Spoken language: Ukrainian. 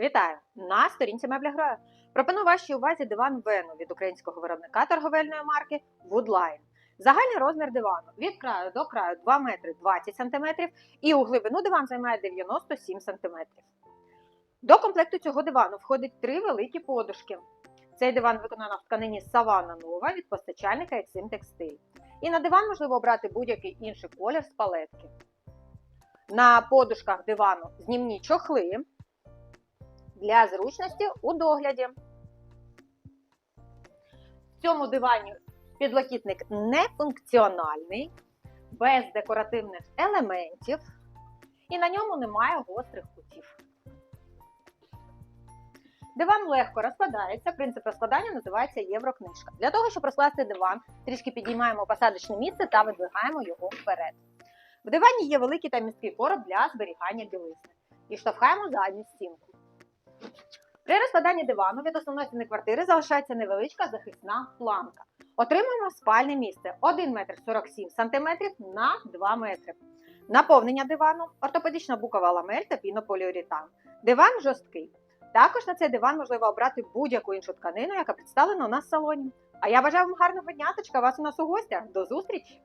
Вітаю! На сторінці мебля гроя. Пропоную вашій увазі диван Вену від українського виробника торговельної марки Woodline. Загальний розмір дивану від краю до краю 2 метри 20 см і у глибину диван займає 97 см. До комплекту цього дивану входить три великі подушки. Цей диван виконано в тканині Савана Нова від постачальника Exim Textile. І на диван можливо обрати будь-який інший колір з палетки. На подушках дивану знімні чохли для зручності у догляді. В цьому дивані підлокітник не функціональний, без декоративних елементів, і на ньому немає гострих кутів. Диван легко розкладається. Принцип розкладання називається єврокнижка. Для того, щоб розкласти диван, трішки підіймаємо посадочне місце та видвигаємо його вперед. В дивані є великий та місткий короб для зберігання білизни. І штовхаємо задню стінку. При розкладанні дивану від основної стіни квартири залишається невеличка захисна планка. Отримуємо спальне місце 1 метр 47 см на 2 метри. Наповнення дивану, ортопедична букова ламель та пінополіуретан. Диван жорсткий. Також на цей диван можливо обрати будь-яку іншу тканину, яка представлена у нас в салоні. А я бажаю вам гарного дня, точка вас у нас у гостях. До зустрічі!